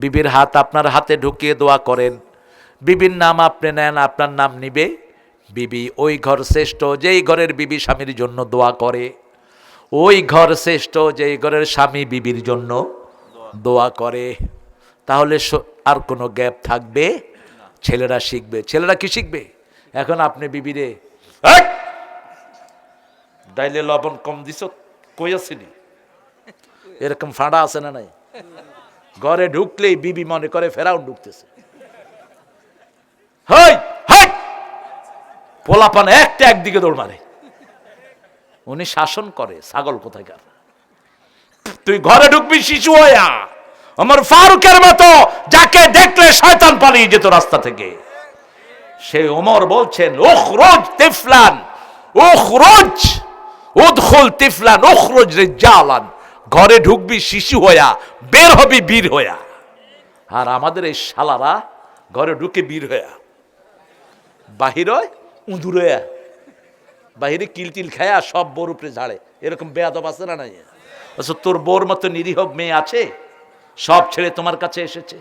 বিবির হাত আপনার হাতে ঢুকিয়ে দোয়া করেন। বিবির নাম আপনি নেন, আপনার নাম নিবে। বিবি ওই ঘর শ্রেষ্ঠ, যেই ঘরের বিবি স্বামীর জন্য দোয়া করে। ওই ঘর শ্রেষ্ঠ, যেই ঘরের স্বামী বিবির জন্য দোয়া করে। তাহলে আর কোনো গ্যাপ থাকবে? ছেলেরা শিখবে। ছেলেরা কি শিখবে? এখন আপনি বিবিরে, "এই! ডাইলে লবণ কম দিছ, কই আসেনি এরকম ফাঁড়া আছে না নাই? ঘরে ঢুকলেই বিবি মনে করে ফেরাও ঢুকতেছে। পোলাপান একটা একদিকে দৌড় মারে। উনি শাসন করে, ছাগল কোথাকার? তুই ঘরে ঢুকবি, শিশু হইয়া। আমার ফারুকের মতো যাকে দেখলে শয়তান পালিয়ে যেত রাস্তা থেকে। সে ওমর বলছেন উখরুজ তিফলান, উখরুজ, উদখুল তিফলান রে রিজালান ঘরে ঢুকবি শিশু হইয়া, বের হবি বীর হইয়া। আর আমাদের এই শালারা ঘরে ঢুকে বীর হইয়া। বাহির উঁদুর হইয়া। বাহিরে কিলটিল খায়া সব বোর উপরে ঝাড়ে। এরকম বেয়াদব আছে না নাই? তোর বোর মতো নিরীহ মেয়ে আছে? সব ছেড়ে তোমার কাছে এসেছে।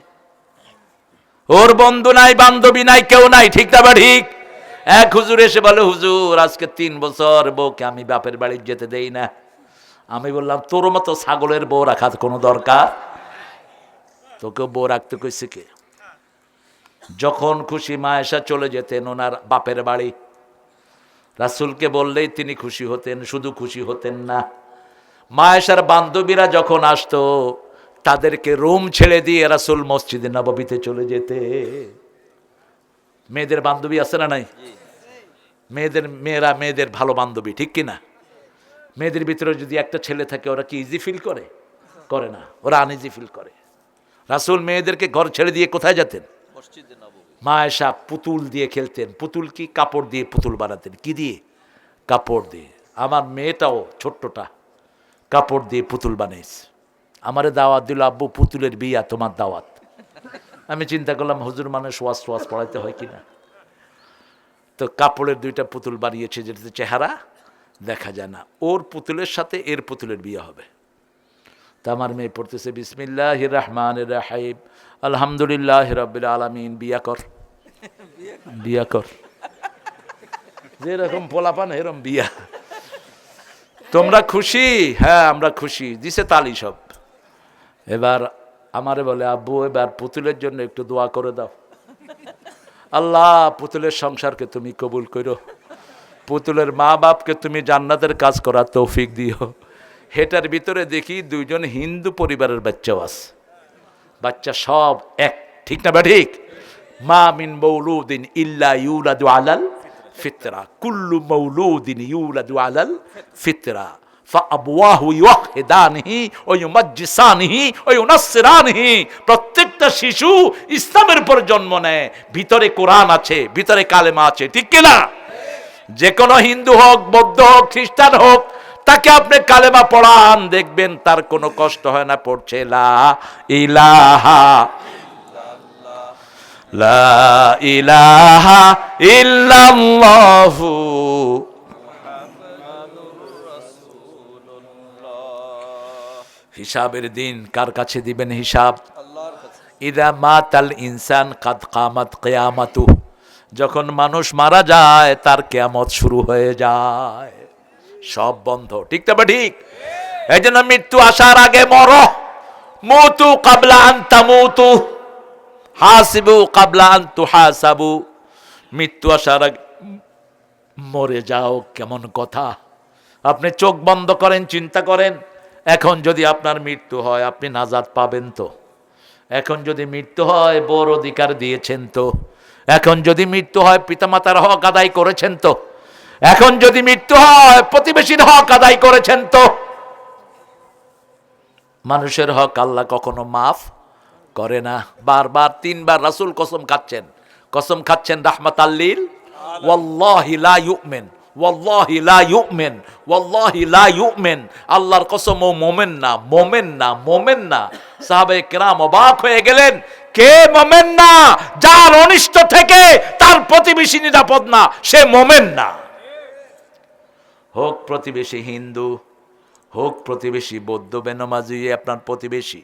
ওর বন্ধু নাই, বান্ধবী নাই, কেউ নাই, ঠিক না বা ঠিক? এক হুজুর এসে বলে, হুজুর, আজকে তিন বছর বউকে আমি বাপের বাড়ি যেতে দেই না। আমি বললাম তোর মতো ছাগলের বউ রাখার কোনো দরকার? তোকে বউ রাখতে কইছে কে? যখন খুশি মায়েশা চলে যেতেন ওনার বাপের বাড়ি। রাসুলকে বললেই তিনি খুশি হতেন শুধু খুশি হতেন না। মায়েশার বান্ধবীরা যখন আসতো তাদেরকে রুম ছেড়ে দিয়ে রাসুল মসজিদে নববীতে চলে যেতে। মেয়েদের বান্ধবী আছে না নাই? মেয়েদের মেয়েরা মেয়েদের ভালো বান্ধবী ঠিক কি না মেয়েদের ভিতরে যদি একটা ছেলে থাকে ওরা কি ইজি ফিল করে? করে না। ওরা আনইজি ফিল করে। রাসুল মেয়েদেরকে ঘর ছেড়ে দিয়ে কোথায় যেতেন? মায়েশা পুতুল দিয়ে খেলতেন। পুতুল কি? কাপড় দিয়ে পুতুল বানাতেন। কি দিয়ে? কাপড় দিয়ে। আমার মেয়েটাও ছোট্টটা। কাপড় দিয়ে পুতুল বানাইছে। আমারে দাওয়াত দিল আব্বু পুতুলের বিয়া তোমার দাওয়াত। আমি চিন্তা করলাম হুজুর মানুষ ওয়াজ ওয়াজ পড়াইতে হয় কিনা? তো কাপড়ের দুইটা পুতুল বানিয়েছে যেটাতে চেহারা দেখা যায় না। ওর পুতুলের সাথে এর পুতুলের বিয়ে হবে। তা আমার মেয়ে পড়তেছে বিসমিল্লাহ রহমান রাহিব আলহামদুলিল্লাহ রবিল আলমিন, বিয়া কর। বিয়া কর। যেরকম পোলাপান, এরকম বিয়া। তোমরা খুশি? হ্যাঁ আমরা খুশি। দিছে তালি সব। এবার আমারে বলে, আব্বু, এবার পুতুলের জন্য একটু দোয়া করে দাও। আল্লাহ, পুতুলের সংসারকে তুমি কবুল করো। পুতুলের মা বাপকে তুমি জান্নাতের কাজ করার তৌফিক দিও। হেটার ভিতরে দেখি দুইজন হিন্দু পরিবারের বাচ্চাও আছে। বাচ্চা সব এক, ঠিক না বা ঠিক মা মিন মৌলুদিন ইল্লা ইউলাদু আলাল ফিতরা। কুল্লু মৌলুদিন ইউলাদু আলাল ফিতরা। প্রত্যেকটা শিশু ইসলামের পর জন্ম নেয়। ভিতরে কোরআন আছে, ভিতরে কালেমা আছে, ঠিক কিনা? যে কোনো হিন্দু হোক বৌদ্ধ হোক খ্রিস্টান হোক তাকে আপনি কালেমা পড়ান দেখবেন তার কোনো কষ্ট হয় না পড়ছে লা ইলাহা লা ইলাহা ইল্লাল্লাহু হিসাবের দিন কার কাছে দিবেন হিসাব? ইদা মাতাল ইনসান কাদ কামাত কেয়ামাতু। যখন মানুষ মারা যায়, তার কেয়ামত শুরু হয়ে যায়। সব বন্ধ। ঠিক তবে ঠিক? এই জন্য মৃত্যু আসার আগে মর। মুতু কাবলা আন্তা মুতু। হাসিবু কাবলা আন্তু হাসাবু। মৃত্যু আসার আগে মরে যাও, কেমন কথা। আপনি চোখ বন্ধ করেন, চিন্তা করেন। এখন যদি আপনার মৃত্যু হয়, আপনি নাজাদ পাবেন তো। এখন যদি মৃত্যু হয় বড় অধিকার দিয়েছেন তো। এখন যদি মৃত্যু হয়, পিতামাতার হক আদায় করেছেন তো? এখন যদি মৃত্যু হয়, প্রতিবেশীর হক আদায় করেছেন তো? মানুষের হক আল্লাহ কখনো মাফ করে না। বারবার, তিনবার রাসূল কসম খাচ্ছেন। কসম খাচ্ছেন রাহমাত আল্লিল আল্লাহর কসম ও মোমেন না মোমেন না মোমেন না। সাহাবায়ে কেরাম অবাক হয়ে গেলেন। কে মোমেন না যার অনিষ্ট থেকে তার প্রতিবেশী নিরাপদ না, সে মোমেন না হোক প্রতিবেশী হিন্দু, হোক প্রতিবেশী বৌদ্ধ বেনমাজি আপনার প্রতিবেশী।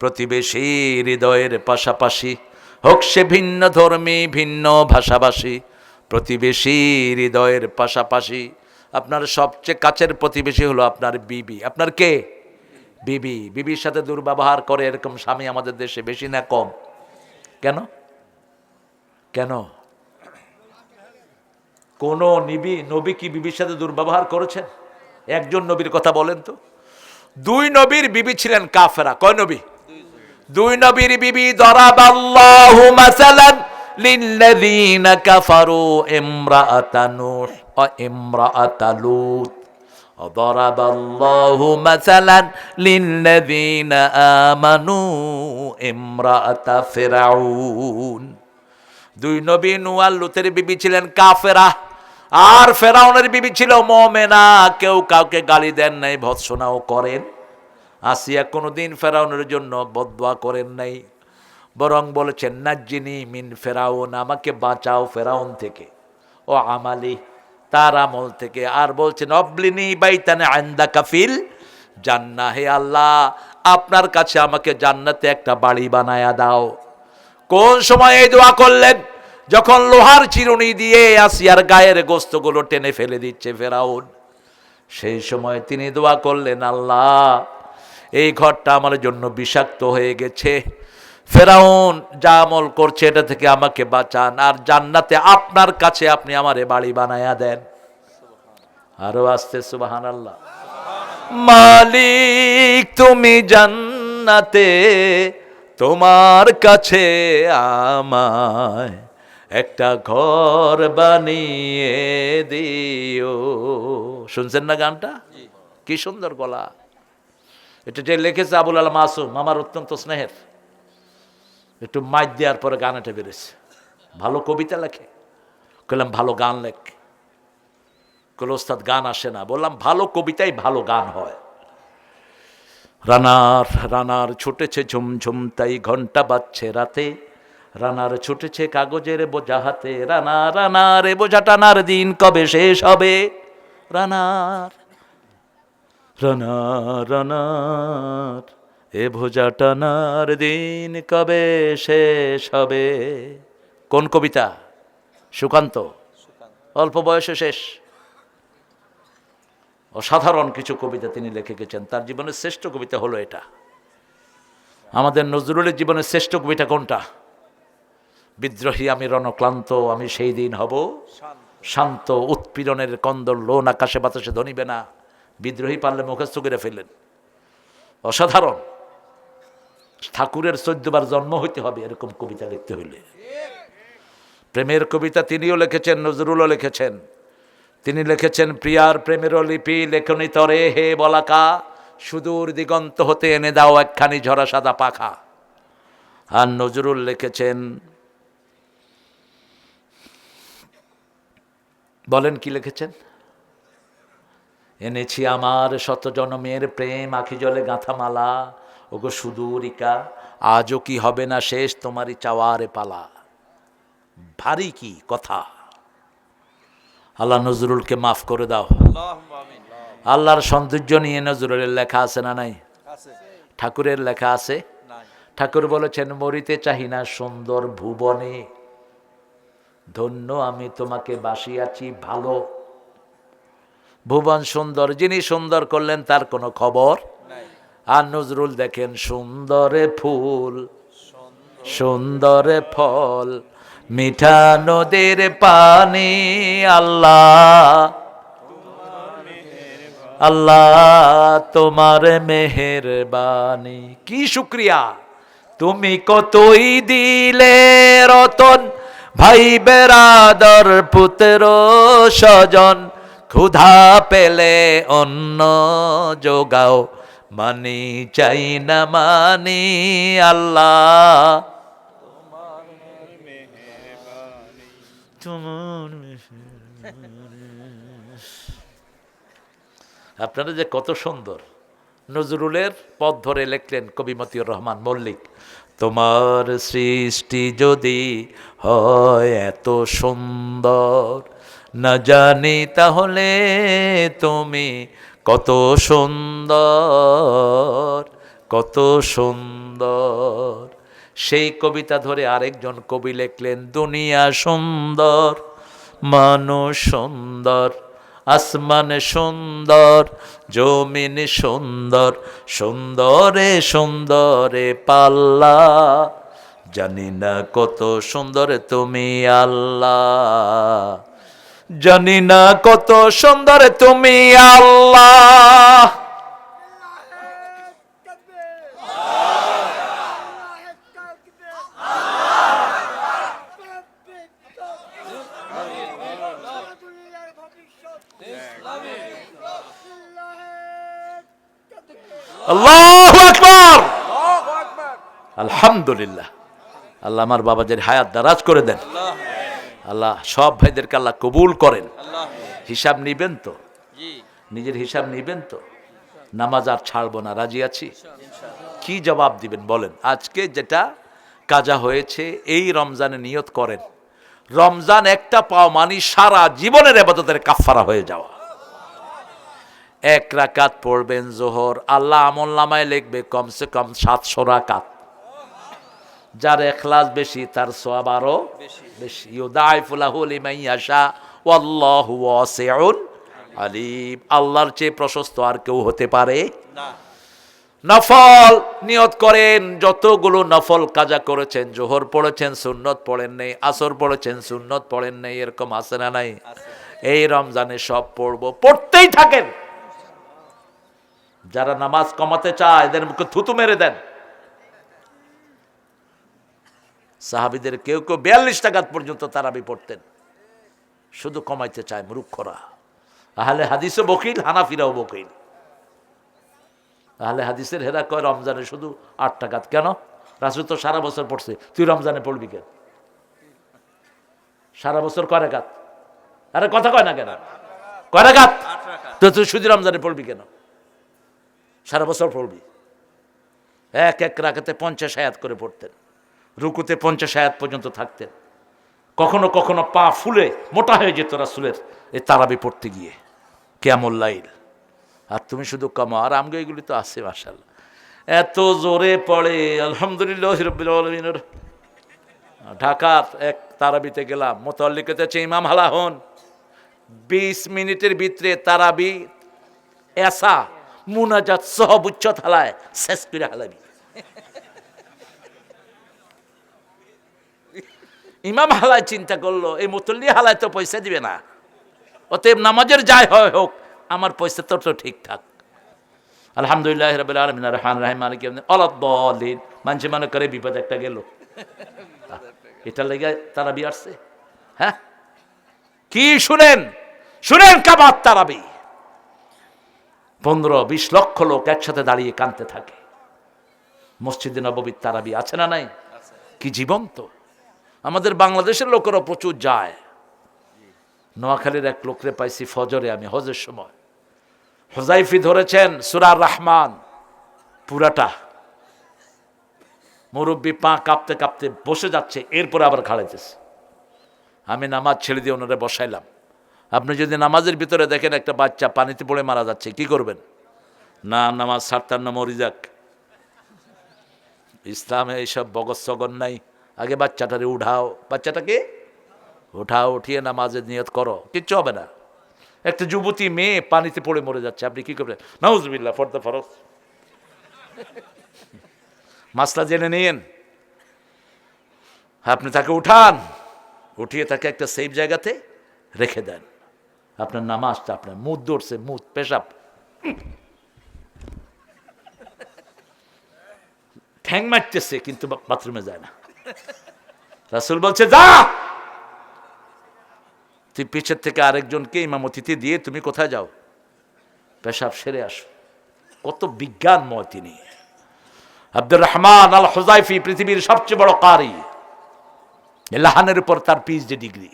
প্রতিবেশী হৃদয়ের পাশাপাশি, হোক সে ভিন্ন ধর্মী, ভিন্ন ভাষাভাষী, প্রতিবেশী হৃদয়ের পাশাপাশি, আপনার সবচেয়ে কাছের প্রতিবেশী হলো আপনার বিবি। আপনার কে? বিবি, বিবির সাথে দুর্ব্যবহার করে এরকম স্বামী আমাদের দেশে বেশি না কম। কেন? কেন? কোন নিবি, নবী কি বিবির সাথে দুর্ব্যবহার করেছেন? একজন নবীর কথা বলেন তো। দুই নবীর বিবি ছিলেন কাফেরা। কয় নবী? দুই নবীর বিবি দরাবাল্লাহু মাসালান লিল্লাযীনা কাফারু ইমরাআতা নূহ ওয়া ইমরাআতা লূত وضرب الله مثلا للذين آمنوا امرأة فرعون দুই নবী নুয়াল লুতের বিবি ছিলেন কাফেরা আর ফেরাউনের বিবি ছিল মোমেনা কেউ কাউকে গালি দেন নাই ভৎসনাও করেন আসিয়া কোনোদিন ফেরাউনের জন্য বদোয়া করেন নাই বরং বলেছেন নাজ্জিনি মিন ফেরাউন আমাকে বাঁচাও ফেরাউন থেকে ও আমালি তার আমল থেকে। আর বলছেন, অবলিনি বাইতানে আন্দা কাফিল জান্না হে আল্লাহ, আপনার কাছে আমাকে জান্নাতে একটা বাড়ি বানায়া দাও। কোন সময় এই দোয়া করলেন? যখন লোহার চিরুনি দিয়ে আসিয়ার গায়ের গোস্তগুলো টেনে ফেলে দিচ্ছে ফেরাউন। সেই সময় তিনি দোয়া করলেন, আল্লাহ, এই ঘরটা আমার জন্য বিষাক্ত হয়ে গেছে। ফেরাউন যা আমল করছে এটা থেকে আমাকে বাঁচান। আর জান্নাতে আপনার কাছে আপনি আমারে বাড়ি বানায়া দেন। আরও আসতে সুবাহান আল্লাহ মালিক তুমি জান্নাতে তোমার কাছে আমায় একটা ঘর বানিয়ে দিও। শুনছেন না গানটা? কি সুন্দর গলা। এটা যে লিখেছে আবুল আল মাসুম আমার অত্যন্ত স্নেহের। একটু মাইক দেওয়ার পরে গান এটা বেরোছে ভালো কবিতা লেখে। বললাম ভালো গান লেখ। কল ওস্তাদ, গান আসে না। বললাম, ভালো কবিতাই ভালো গান হয়। রানার রানার ছুটেছে ঝুমঝুম, তাই ঘণ্টা বাজছে রাতে। রানার ছুটেছে কাগজের বোঝা হাতে। রানা, রানার বোঝা টানার দিন কবে শেষ হবে? রানার রানা রানার। এ ভোজা টানার দিন কবে শেষ হবে? কোন কবিতা? সুকান্ত। অল্প বয়সে শেষ। অসাধারণ কিছু কবিতা তিনি লিখে গেছেন। তার জীবনের শ্রেষ্ঠ কবিতা হলো এটা। আমাদের নজরুলের জীবনের শ্রেষ্ঠ কবিতা কোনটা? বিদ্রোহী আমি রণক্লান্ত, আমি সেই দিন হব শান্ত। উৎপীড়নের কন্দর লোন আকাশে বাতাসে ধনিবে না। বিদ্রোহী পারলে মুখস্থ করে ফেললেন। অসাধারণ। ঠাকুরের চোদ্দবার জন্ম হইতে হবে, এরকম কবিতা লিখতে হইলে। প্রেমের কবিতা তিনিও লিখেছেন, নজরুলও লিখেছেন। তিনি লিখেছেন, প্রিয়ার প্রেমের লিপি লেখনি তরে হে বলাকা, সুদূর দিগন্ত হতে এনে দাও একখানি ঝরা সাদা পাখা। আর নজরুল লিখেছেন, বলেন কি লিখেছেন? এনেছি আমার শত জনমের প্রেম আখি জলে গাঁথামালা ওগো সুদূরিকা আজও কি হবে না শেষ তোমারই চাওয়ারে পালা? ভারী কি কথা? আল্লাহ নজরুলকে মাফ করে দাও। আল্লাহর সৌন্দর্য নিয়ে নজরুলের লেখা আছে না নাই? ঠাকুরের লেখা আছে? ঠাকুর বলেছেন মরিতে চাহি না সুন্দর ভুবনে। ধন্য আমি তোমাকে বাসিয়াছি ভালো। ভুবন সুন্দর যিনি সুন্দর করলেন তার কোনো খবর আর নজরুল দেখেন সুন্দরে ফুল, সুন্দরে ফল, মিঠা নদীর পানি, আল্লাহ আল্লাহ তোমার মেহেরবানি। কি শুক্রিয়া। তুমি কতই দিলে রতন, ভাই বেরাদর পুত্র স্বজন, ক্ষুধা পেলে অন্ন যোগাও। মানি চাই না মানি আল্লাহ। আপনারা যে কত সুন্দর নজরুলের পথ ধরে লিখলেন কবি মতিউর রহমান মল্লিক, তোমার সৃষ্টি যদি হয় এত সুন্দর, না জানি তাহলে তুমি কত সুন্দর কত সুন্দর। সেই কবিতা ধরে আরেকজন কবি লিখলেন, দুনিয়া সুন্দর, মানুষ সুন্দর, আসমান সুন্দর, জমিন সুন্দর, সুন্দরে সুন্দরে পাল্লা। জানি না কত সুন্দর তুমি আল্লাহ জানি না কত সুন্দর তুমি আল্লাহ। আল্লাহু আকবার। আলহামদুলিল্লাহ। আল্লাহ আমার বাবাদের হায়াত দারাজ করে দেন। আল্লাহ সব ভাইদেরকে আল্লাহ কবুল করেন। হিসাব নিবেন তো? নিজের হিসাব নিবেন তো? নামাজ আর ছাড়বো না রাজি আছি? কি জবাব দিবেন বলেন? আজকে যেটা কাজা হয়েছে এই রমজানে নিয়ত করেন। রমজান একটা পাও মানি সারা জীবনের এবাদতের কাফারা হয়ে যাওয়া। এক রাকাত পড়বেন জোহর আল্লাহ আমল নামায় লিখবে কমসে কম সাতশো রাকাত। যার এখলাস বেশি তার সোয়াব আরও বেশি। ইউদাইফুল্লাহু লিমান ইয়াশা ওয়াল্লাহু ওয়াসিউন আলিম। আল্লাহর চেয়ে প্রশস্ত আর কেউ হতে পারে? নফল নিয়ত করেন যতগুলো নফল কাজা করেছেন জোহর পড়েছেন সুন্নত পড়েন নেই আসর পড়েছেন সুন্নত পড়েন নেই এরকম আছে না নাই? এই রমজানে সব পড়ব। পড়তেই থাকেন। যারা নামাজ কমাতে চায় এদের মুখে থুতু মেরে দেন। সাহাবিদের কেউ কেউ বিয়াল্লিশ টাকাত পর্যন্ত তারাবি পড়তেন। শুধু কমাইতে চায় মূর্খরা। আহলে হাদিসও বকিল হানাফিরাও বকিল। আহলে হাদিসের হেরা কয় রমজানে শুধু আট টাকাত কেন? রাসুল তো সারা বছর পড়ছে। তুই রমজানে পড়বি কেন? সারা বছর কয় রেখাত আরে কথা কয় না কেন? কয় রেখাত তো তুই শুধু রমজানে পড়বি কেন? সারা বছর পড়বি। এক এক রাখাতে পঞ্চাশ আয়াত করে পড়তেন। রুকুতে পঞ্চাশ আয়াত পর্যন্ত থাকতেন। কখনো কখনো পা ফুলে মোটা হয়ে যেত রাসুলের এই তারাবি পড়তে গিয়ে। কেমন লাইল। আর তুমি শুধু কামো আর আমগো এগুলি তো আছে মাসাল এত জোরে পড়ে, আলহামদুলিল্লাহ ঢাকার এক তারাবিতে গেলাম মোতাল্লিকেতে হচ্ছে ইমাম হালাহন। বিশ মিনিটের ভিতরে তারাবি, এসা, মুনাজাত সহ উচ্চ থালায় শেষ করে হালাবি। ইমাম হালায় চিন্তা করল এই মুতল্লি হালায় তো পয়সা দিবে না। অতএব নামাজের যাই হয় হোক আমার পয়সা তো তো ঠিকঠাক। আলহামদুলিল্লাহ রবিল আলমিন রহমান রাহিম মালিক অলদ বলিন মানুষ মনে করে বিপদ একটা গেল। এটা লেগে তারা বি আসছে। হ্যাঁ? কি শুনেন? শুনেন কাবার তারাবি। পনেরো বিশ লক্ষ লোক একসাথে দাঁড়িয়ে কানতে থাকে। মসজিদে নববীর তারাবি আছে না নাই? কি জীবন্ত। আমাদের বাংলাদেশের লোকেরা প্রচুর যায়। নোয়াখালীর এক লোকরে পাইছি ফজরে আমি, হজের সময়। হজাইফি ধরেছেন সুরার রহমান, পুরাটা। মুরব্বী পা কাঁপতে কাঁপতে বসে যাচ্ছে, এরপরে আবার খাড়াইতেছে। আমি নামাজ ছেড়ে দিয়ে ওনারে বসাইলাম। আপনি যদি নামাজের ভিতরে দেখেন একটা বাচ্চা পানিতে পড়ে মারা যাচ্ছে, কি করবেন? না, নামাজ সারতার না, মরি যাক। ইসলামে এইসব বগজ সগন নাই। আগে বাচ্চাটারে উঠাও। বাচ্চাটাকে উঠাও, উঠিয়ে নামাজের নিয়ত করো। কিচ্ছু হবে না। একটা যুবতী মেয়ে পানিতে পড়ে মরে যাচ্ছে। আপনি কি করবেন? নাউজবিল্লা ফর দ্য ফরস মাসলা জেনে নিন আপনি তাকে উঠান, উঠিয়ে তাকে একটা সেফ জায়গাতে রেখে দেন। আপনার নামাজটা, আপনার মুদ দৌড়ছে মুদ, পেশাব। ঠ্যাং মারতেছে, কিন্তু বাথরুমে যায় না। রাসুল বলছে, যা! তুই পিছের থেকে আরেকজনকে ইমামতিতে দিয়ে তুমি কোথায় যাও? পেশাব সেরে আসো। কত বিজ্ঞানময় তিনি। আব্দুর রহমান আল হোজাইফি পৃথিবীর সবচেয়ে বড় কারি। লাহানের উপর তার পিএইচডি ডিগ্রি।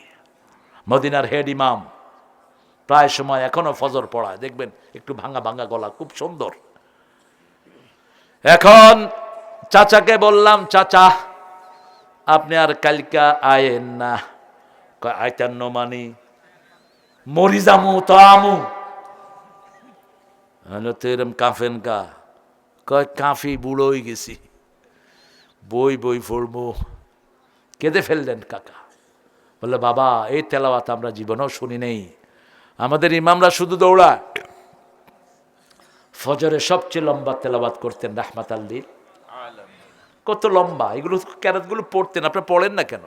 মদিনার হেড ইমাম। প্রায় সময় এখনও ফজর পড়ায়। দেখবেন, একটু ভাঙা ভাঙা গলা, খুব সুন্দর। এখন চাচাকে বললাম, চাচা আপনি আর কালকা আয়েন না। আইতান্ন মানি মরি যামু তো আমু তো এরম কাফেন কা কয়, কাঁফি বুড়ো হয়ে গেছি, বই বই পড়ব। কেঁদে ফেললেন কাকা। বললে, বাবা, এই তেলাওয়াত আমরা জীবনেও শুনি নেই। আমাদের ইমামরা শুধু দৌড়া ফজরে সবচেয়ে লম্বা তেলাওয়াত করতেন রাহমাত আল্লির কত লম্বা, এগুলো ক্যারাতগুলো পড়তেন, আপনারা পড়েন না কেন?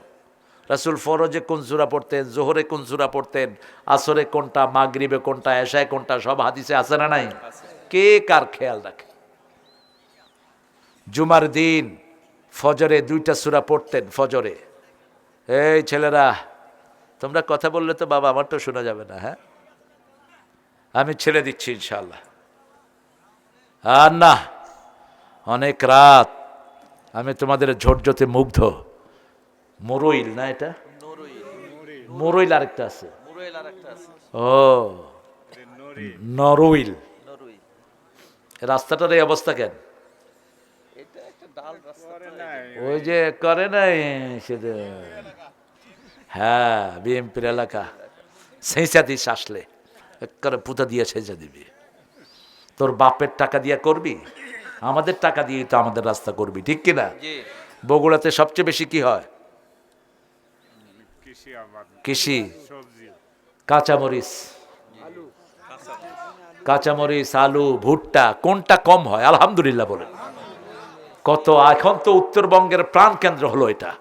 রাসুল ফরজে কোন সুরা পড়তেন, জোহরে কোন সুরা পড়তেন, আসরে কোনটা, মাগরিবে কোনটা, এশায় কোনটা, সব হাদিসে আছে না নাই? কে কার খেয়াল রাখে? জুমার দিন ফজরে দুইটা সুরা পড়তেন, ফজরে। এই ছেলেরা, তোমরা কথা বললে তো বাবা আমার তো শোনা যাবে না হ্যাঁ? আমি ছেড়ে দিচ্ছি ইনশাল্লাহ আর না, অনেক রাত আমি তোমাদের ঝোটঝোতে মুগ্ধ। মোরইল না এটা? মোরইল আরেকটা আছে। ও, নরইল। রাস্তাটার এই অবস্থা কেন? ওই যে করে নাই সেটা। হ্যাঁ বিএমপির এলাকা। সেঁচা দিস আসলে। একবারে পুঁতা দিয়ে সেঁচা দিবি। তোর বাপের টাকা দিয়ে করবি? আমাদের টাকা দিয়ে তো আমাদের রাস্তা করবি ঠিক কিনা? বগুড়াতে সবচেয়ে বেশি কি হয়? কৃষি কৃষি। সবজি। কাঁচামরিচ। কাঁচামরিচ আলু ভুট্টা কোনটা কম হয়? আলহামদুলিল্লাহ বলেন। কত এখন তো উত্তরবঙ্গের প্রাণ কেন্দ্র হলো এটা।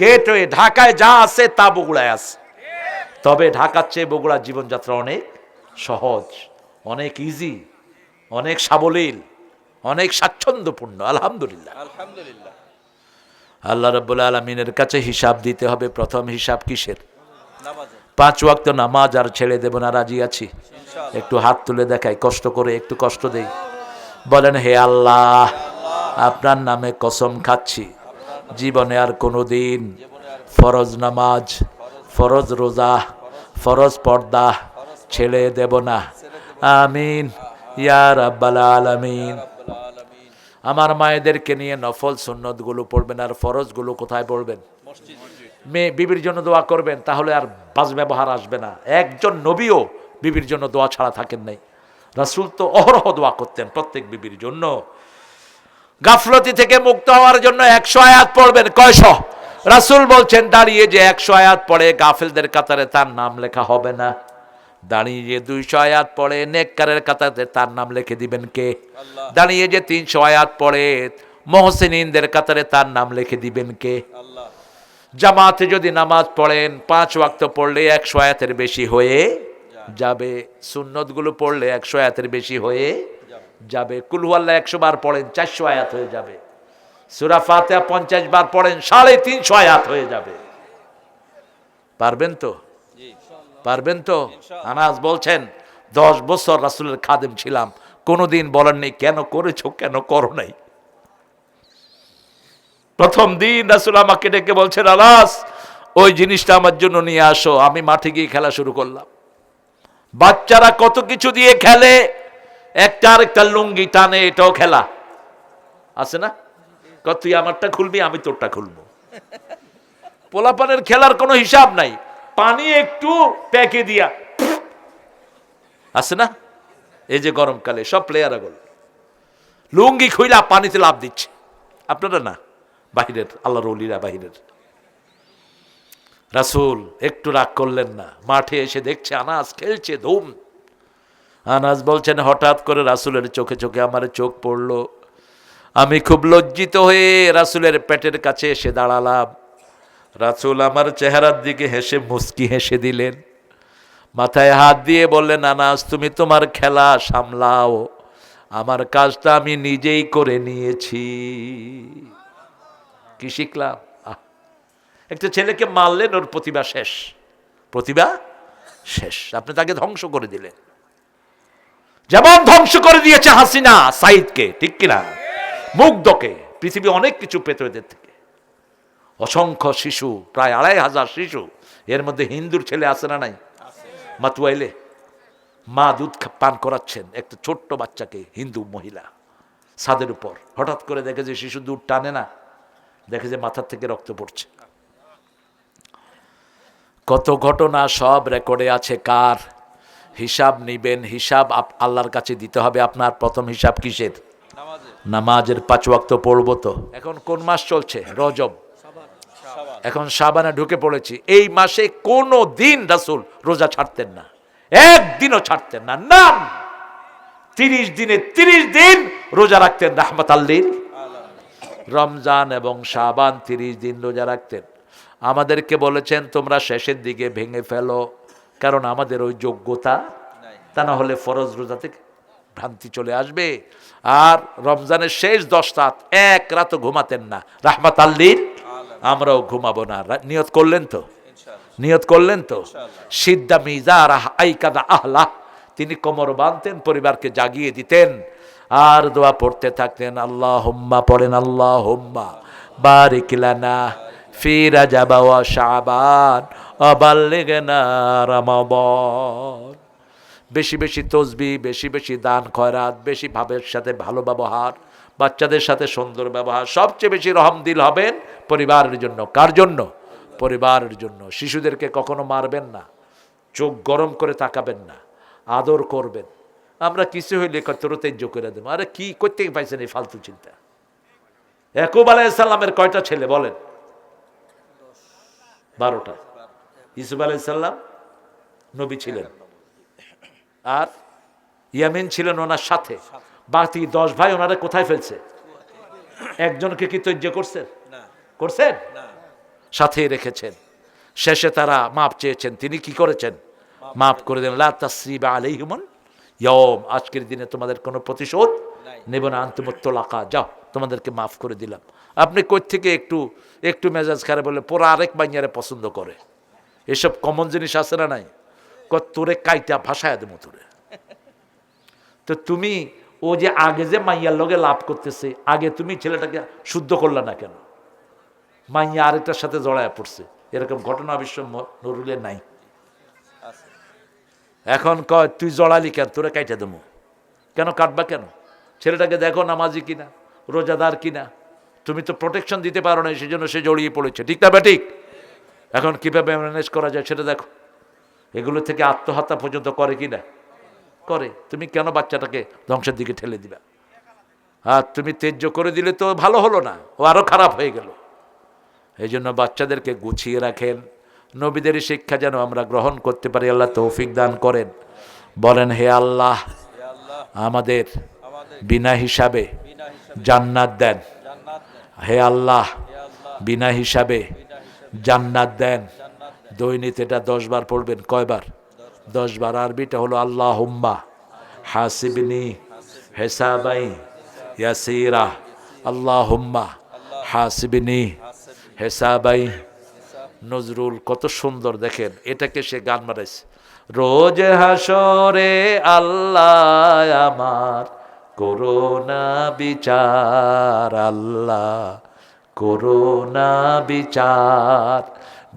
গেটওয়ে ঢাকায় যা আছে তা বগুড়ায় আছে। তবে ঢাকার চেয়ে বগুড়ার জীবনযাত্রা অনেক সহজ অনেক ইজি অনেক সাবলীল। অনেক স্বাচ্ছন্দ্যপূর্ণ আলহামদুলিল্লাহ। আলহামদুলিল্লাহ। আল্লাহ রব্বুল আলমিনের কাছে হিসাব দিতে হবে প্রথম হিসাব কিসের? পাঁচ ওয়াক্ত নামাজ আর ছেড়ে দেব না রাজি আছি? ইনশাআল্লাহ। একটু হাত তুলে দেখাই কষ্ট করে একটু কষ্ট দেই। বলেন হে আল্লাহ আপনার নামে কসম খাচ্ছি। জীবনে আর কোনো দিন ফরজ নামাজ ফরজ রোজা ফরজ পর্দা ছেড়ে দেব না। আমিন। ইয়ার আব্বাল আলামিন। আমার মায়েদেরকে নিয়ে নফল সুন্নতগুলো পড়বেন আর ফরজগুলো কোথায় পড়বেন? মেয়ে বিবির জন্য দোয়া করবেন, তাহলে আর বাজ ব্যবহার আসবে না। একজন নবীও বিবির জন্য দোয়া ছাড়া থাকেন নাই। রাসুল তো অহরহ দোয়া করতেন প্রত্যেক বিবির জন্য। গাফলতি থেকে মুক্ত হওয়ার জন্য একশো আয়াত পড়বেন, কয়শ? রাসুল বলছেন, দাঁড়িয়ে যে একশো আয়াত পড়ে গাফেলদের কাতারে তার নাম লেখা হবে না। দাঁড়িয়ে যে দুইশো আয়াত পড়ে নেককারের কাতারে তার নাম লিখে দিবেন কে? দাঁড়িয়ে যে তিনশো আয়াত পড়ে মহসিনদের কাতারে তার নাম লিখে দিবেন কে? জামাতে যদি নামাজ পড়েন পাঁচ ওয়াক্ত পড়লে একশো আয়াতের বেশি হয়ে যাবে। সুন্নতগুলো পড়লে একশো আয়াতের বেশি হয়ে যাবে। কুলহুয়াল্লা একশো বার পড়েন চারশো আয়াত হয়ে যাবে। সুরা ফাতেহা পঞ্চাশ বার পড়েন সাড়ে তিনশো আয়াত হয়ে যাবে। পারবেন তো? পারবেন তো? আনাজ বলছেন, দশ বছর রাসুলের খাদেম ছিলাম। কোনোদিন বলেননি কেন করেছ, কেন করো নাই? প্রথম দিন রাসুল আমাকে ডেকে বলছেন আলাস ওই জিনিসটা আমার জন্য নিয়ে আসো, আমি মাঠে গিয়ে খেলা শুরু করলাম। বাচ্চারা কত কিছু দিয়ে খেলে, একটা আরেকটা লুঙ্গি টানে, এটাও খেলা। আছে না? কত তুই আমারটা খুলবি, আমি তোরটা খুলবো। পোলাপানের খেলার কোনো হিসাব নাই। পানি একটু প্যাকে দিয়া। আছে না? এই যে গরমকালে সব প্লেয়ার আগল লুঙ্গি খুইলা পানিতে লাভ দিচ্ছে। আপনারা না? বাহিরের আল্লাহ রলিরা বাহিরের। রাসুল, একটু রাগ করলেন না। মাঠে এসে দেখছে আনাজ খেলছে ধুম। আনাজ বলছেন, হঠাৎ করে রাসুলের চোখে চোখে আমার চোখ পড়ল। আমি খুব লজ্জিত হয়ে রাসুলের পেটের কাছে এসে দাঁড়ালাম। রাসুল আমার চেহারার দিকে হেসে মুস্কি হেসে দিলেন। মাথায় হাত দিয়ে বললেন আনাস তুমি তোমার খেলা সামলাও। আমার কাজটা আমি নিজেই করে নিয়েছি। কি শিখলাম? একটা ছেলেকে মারলেন, ওর প্রতিভা শেষ। প্রতিভা শেষ। আপনি তাকে ধ্বংস করে দিলেন। যেমন ধ্বংস করে দিয়েছে হাসিনা সাইদকে, ঠিক কিনা? মুগ্ধকে। পৃথিবী অনেক কিছু পেত এদের থেকে। অসংখ্য শিশু প্রায় আড়াই হাজার শিশু। এর মধ্যে হিন্দুর ছেলে আছে না নাই? মাতুয়াইলে মা দুধ পান করাচ্ছেন একটা ছোট্ট বাচ্চাকে হিন্দু মহিলা ছাদের উপর। হঠাৎ করে দেখে যে শিশু দুধ টানে না দেখে যে মাথার থেকে রক্ত পড়ছে। কত ঘটনা সব রেকর্ডে আছে কার হিসাব নিবেন হিসাব আল্লাহর কাছে দিতে হবে আপনার প্রথম হিসাব কিসের? নামাজের পাঁচ ওয়াক্ত পড়ব তো। এখন কোন মাস চলছে? রজব। এখন সাবানে ঢুকে পড়েছি। এই মাসে কোনো দিন রাসুল রোজা ছাড়তেন না। একদিনও ছাড়তেন না। নাম! তিরিশ দিনে তিরিশ দিন রোজা রাখতেন রাহমাত আল্লির রমজান এবং সাবান তিরিশ দিন রোজা রাখতেন। আমাদেরকে বলেছেন তোমরা শেষের দিকে ভেঙে ফেলো। কারণ আমাদের ওই যোগ্যতা তা না হলে ফরজ রোজা থেকে ভ্রান্তি চলে আসবে। আর রমজানের শেষ দশ রাত এক রাতও ঘুমাতেন না। রাহমাত আল্লির আমরাও ঘুমাবো না। নিয়ত করলেন তো? নিয়ত করলেন তো? সিদ্ধা মিজার আইকাদা আহলা। তিনি কোমর বাঁধতেন পরিবারকে জাগিয়ে দিতেন। আর দোয়া পড়তে থাকতেন আল্লাহ হোম্মা পড়েন আল্লাহ হোম্মা বারিকিলানা ফি রাজাবা ওয়া শাবান অবাল্লিগনা রামাবন বেশি বেশি তসবি বেশি বেশি দান খয়রাত বেশি ভাবের সাথে ভালো ব্যবহার। বাচ্চাদের সাথে সুন্দর ব্যবহার। সবচেয়ে বেশি রহম দিল হবেন পরিবারের জন্য। কার জন্য? পরিবারের জন্য। শিশুদেরকে কখনো মারবেন না। চোখ গরম করে তাকাবেন না। আদর করবেন। আমরা কিছু হইলে তোর তেজ্য করে দেবো। আরে কি করতে পাইছেন এই ফালতু চিন্তা? একুব আলাইসাল্লামের কয়টা ছেলে বলেন? বারোটা। ইসুফ আলাইসাল্লাম নবী ছিলেন। আর ইয়ামিন ছিলেন ওনার সাথে। বাকি দশ ভাই ওনারা কোথায় ফেলছে? একজনকে কি তৈর্য করছেন? করছেন? সাথে রেখেছেন। শেষে তারা মাপ চেয়েছেন। তিনি কি করেছেন? মাফ করে দেন লা তাসরিবা আলাইহিমুন ইয়ম আজকের দিনে তোমাদের কোনো প্রতিশোধ নেব না। আন্তমত্তলাকা। যাও তোমাদেরকে মাফ করে দিলাম। আপনি কই থেকে একটু একটু মেজাজ খারাপ বলে পোড়া আরেক বাইয়ারে পছন্দ করে। এসব কমন জিনিস আছে না নাই? তোরে কাইটা ভাষায় দেবো তোরে। তো তুমি ও যে আগে যে মাইয়ার লগে লাভ করতেছে, আগে তুমি ছেলেটাকে শুদ্ধ করলা না কেন? মাইয়া আরেকটার সাথে জড়ায় পড়ছে। এরকম ঘটনা বিশ্ব নরুলে নাই। এখন কয়, তুই জড়ালি কেন? তোরা কাইটে দেবো। কেন কাটবা কেন? ছেলেটাকে দেখো নামাজি কিনা, রোজাদার কিনা। তুমি তো প্রোটেকশন দিতে পারো না সেই জন্য সে জড়িয়ে পড়েছে। ঠিক না ঠিক এখন কীভাবে ম্যানেজ করা যায় সেটা দেখো। এগুলো থেকে আত্মহত্যা পর্যন্ত করে কিনা? করে, তুমি কেন বাচ্চাটাকে ধ্বংসের দিকে ঠেলে দিবা? আর তুমি তেজ্য করে দিলে তো ভালো হলো না, ও আরও খারাপ হয়ে গেল। এই জন্য বাচ্চাদেরকে গুছিয়ে রাখেন। নবীদের শিক্ষা যেন আমরা গ্রহণ করতে পারি, আল্লাহ তৌফিক দান করেন। বলেন, হে আল্লাহ, আমাদের বিনা হিসাবে জান্নাত দেন। হে আল্লাহ, বিনা হিসাবে জান্নাত দেন। দৈনিক এটা দশ বার পড়বেন, কয়বার? দশ বার আরবিটা হলো আল্লাহ হুম্মা হাসিবনি, হেসাবাই, ইয়াসিরা আল্লাহ হুম্মা হাসিবনি, হেসাবাই। নজরুল কত সুন্দর, দেখেন, এটাকে সে গান মারাইছে রোজ হাসরে আল্লাহ আমার, করোনা বিচার, আল্লাহ করোনা বিচার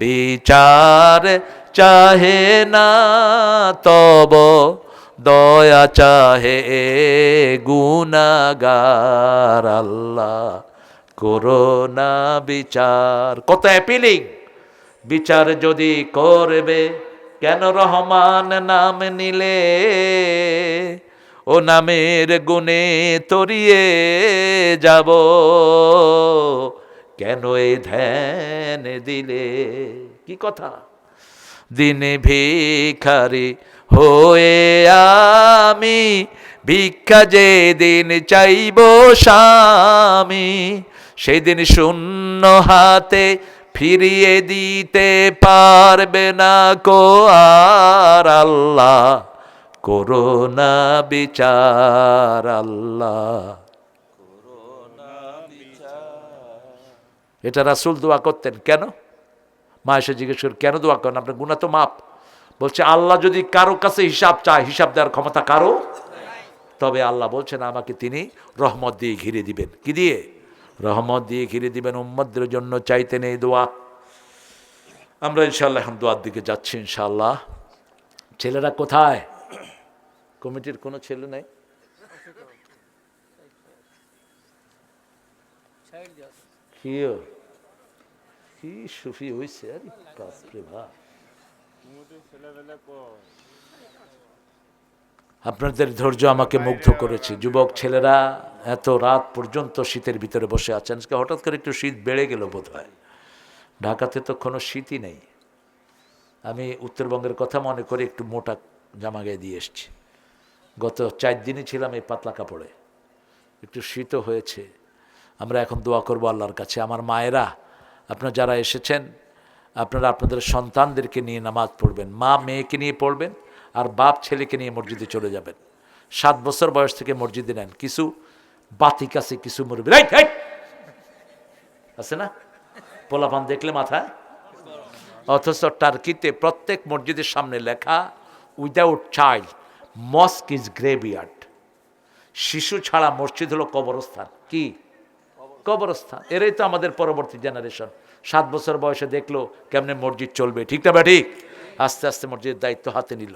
বিচার চাহে না তব, দয়া চাহে গুনাগার আল্লাহ। করোনা বিচার, কত অ্যাপিলিং বিচার যদি করবে, কেন রহমান নাম নিলে? ও নামের গুণে তরিয়ে যাব। কেন এই ধ্যান দিলে? কি কথা? দিনে ভিখারি হয়ে আমি ভিক্ষা যে দিন চাইব স্বামী সেদিন শূন্য হাতে ফিরিয়ে দিতে পারবে না কো আর আল্লাহ। করোনা বিচার আল্লাহ। এটা রাসুল দোয়া করতেন। কেন? মা এসে জিজ্ঞেস করে কেন দোয়া করেন? আপনার গুণা তো মাপ বলছে, আল্লাহ যদি কারও কাছে হিসাব চায়, হিসাব দেওয়ার ক্ষমতা কারও? তবে আল্লাহ বলছেন, আমাকে তিনি রহমত দিয়ে ঘিরে দিবেন। কি দিয়ে? রহমত দিয়ে ঘিরে দিবেন উম্মদের জন্য, চাইতে নেই দোয়া। আমরা ইনশাল্লাহ এখন দোয়ার দিকে যাচ্ছি ইনশাল্লাহ ছেলেরা কোথায়? কমিটির কোনো ছেলে নেই? কি? কি সুফি হয়েছে আর বাপরে বাপ। আপনাদের ধৈর্য আমাকে মুগ্ধ করেছে। যুবক ছেলেরা এত রাত পর্যন্ত শীতের ভিতরে বসে আছেন। আজকে হঠাৎ করে একটু শীত বেড়ে গেল বোধ হয় ঢাকাতে তো কোনো শীতই নেই। আমি উত্তরবঙ্গের কথা মনে করে একটু মোটা জামা গায়ে দিয়ে এসছি। গত চার দিনই ছিলাম এই পাতলা কাপড়ে। একটু শীতও হয়েছে। আমরা এখন দোয়া করব আল্লাহর কাছে। আমার মায়েরা আপনারা যারা এসেছেন, আপনারা আপনাদের সন্তানদেরকে নিয়ে নামাজ পড়বেন, মা মেয়েকে নিয়ে পড়বেন, আর বাপ ছেলেকে নিয়ে মসজিদে চলে যাবেন। সাত বছর বয়স থেকে মসজিদে নেন, কিছু বাতিক আছে, কিছু মুরবি আছে না? পোলাপান দেখলে মাথায় অথচ টার্কিতে প্রত্যেক মসজিদের সামনে লেখা without child mosque is graveyard শিশু ছাড়া মসজিদ হলো কবরস্থান। কি? কবরস্থান। এরাই তো আমাদের পরবর্তী জেনারেশন সাত বছর বয়সে দেখল কেমনে মসজিদ চলবে ঠিক না ঠিক আস্তে আস্তে মসজিদের দায়িত্ব হাতে নিল।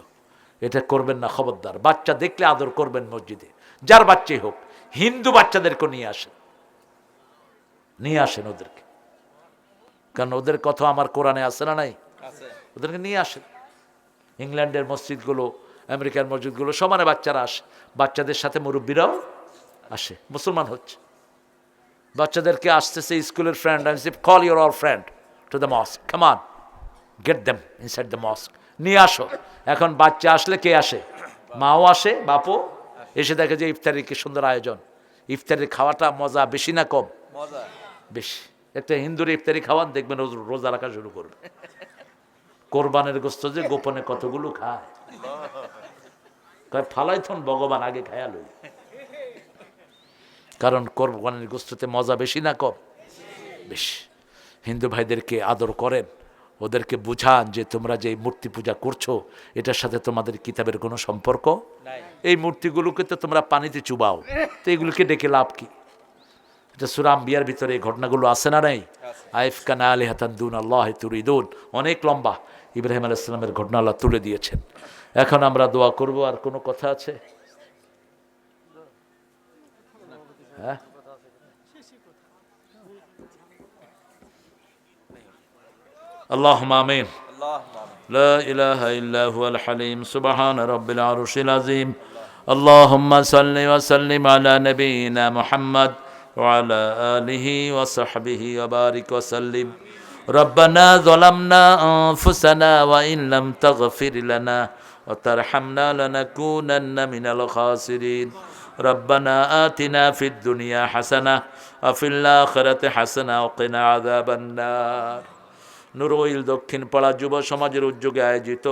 এটা করবেন না খবরদার। বাচ্চা দেখলে আদর করবেন মসজিদে। যার বাচ্চাই হোক হিন্দু বাচ্চাদেরকে নিয়ে আসেন। নিয়ে আসেন ওদেরকে। কারণ ওদের কথা আমার কোরআনে আছে না নাই? ওদেরকে নিয়ে আসেন। ইংল্যান্ডের মসজিদগুলো আমেরিকার মসজিদগুলো সমানে বাচ্চারা আসে। বাচ্চাদের সাথে মুরব্বীরাও আসে। মুসলমান হচ্ছে। বাচ্চাদেরকে আসতেছে স্কুলের ফ্রেন্ড আমি call your all friend to the mosque come on get them inside the mosque নিয়ে আসো। এখন বাচ্চা আসলে কে আসে? মাও আসে বাপও এসে দেখে যে ইফতারির কি সুন্দর আয়োজন। ইফতারির খাওয়াটা মজা বেশি না কম? মজা। বেশি। একটা হিন্দুর ইফতারি খাওয়ান দেখবেন রোজা রাখা শুরু করবে। কোরবানের গোস্ত যে গোপনে কতগুলো খায়। কয় ফালাইথন ভগবান আগে খায়া লই। কারণ কোরবানের গোস্ততে মজা বেশি না কম? বেশি। হিন্দু ভাইদেরকে আদর করেন ওদেরকে বুঝান যে তোমরা যে মূর্তি পূজা করছ এটার সাথে তোমাদের কিতাবের কোনো সম্পর্ক এই মূর্তিগুলোকে তো তোমরা পানিতে চুবাও তো এগুলোকে ডেকে লাভ কি? এটা সুরাম বিয়ার ভিতরে এই ঘটনাগুলো আছে না নাই? আইফ কানা আলী হাতান দুন আল্লাহ তুরিদুন। অনেক লম্বা। ইব্রাহিম আলাইসালামের ঘটনা আল্লাহ তুলে দিয়েছেন। এখন আমরা দোয়া করব আর কোনো কথা আছে? اللهم آمين. لا إله إلا هو الحليم. سبحان رب العرش العظيم. اللهم صل وسلم على نبينا محمد وعلى آله وصحبه وبارك وسلم. ربنا ظلمنا أنفسنا وإن لم تغفر لنا وترحمنا لنكونن من الخاسرين. রব্বানা আতিনা ফিদ দুনিয়া হাসানা আফিল্লা খরাতে হাসানা ওকেনা আদা বান্নার নুরুইল দক্ষিণ পাড়া যুব সমাজের উদ্যোগে আয়োজিত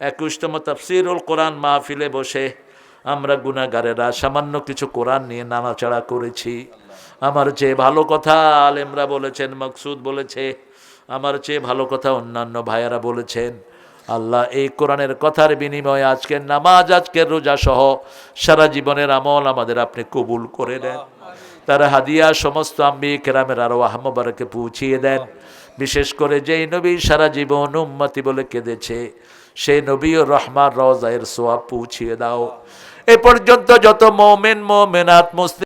একুশতম তফসিরুল কোরআন মাহফিলে বসে আমরা গুণাগারেরা সামান্য কিছু কোরআন নিয়ে নানাচাড়া করেছি। আমার চেয়ে ভালো কথা আলেমরা বলেছেন, মকসুদ বলেছে, আমার চেয়ে ভালো কথা অন্যান্য ভাইয়ারা বলেছেন। আল্লাহ এই কোরআনের কথার বিনিময়ে আজকের নামাজ, আজকের রোজা সহ সারা জীবনের আমল আমাদের আপনি কবুল করে দেন। তারা হাদিয়া সমস্ত আম্বি কেরামের আরও আহমবারকে পৌঁছিয়ে দেন। বিশেষ করে যেই নবী সারা জীবন উম্মতি বলে কেঁদেছে, সেই নবী ও রহমান রজায়ের সোয়াব পৌঁছিয়ে দাও। এ পর্যন্ত যত মোমেন, মোমেনাত, মুসলিম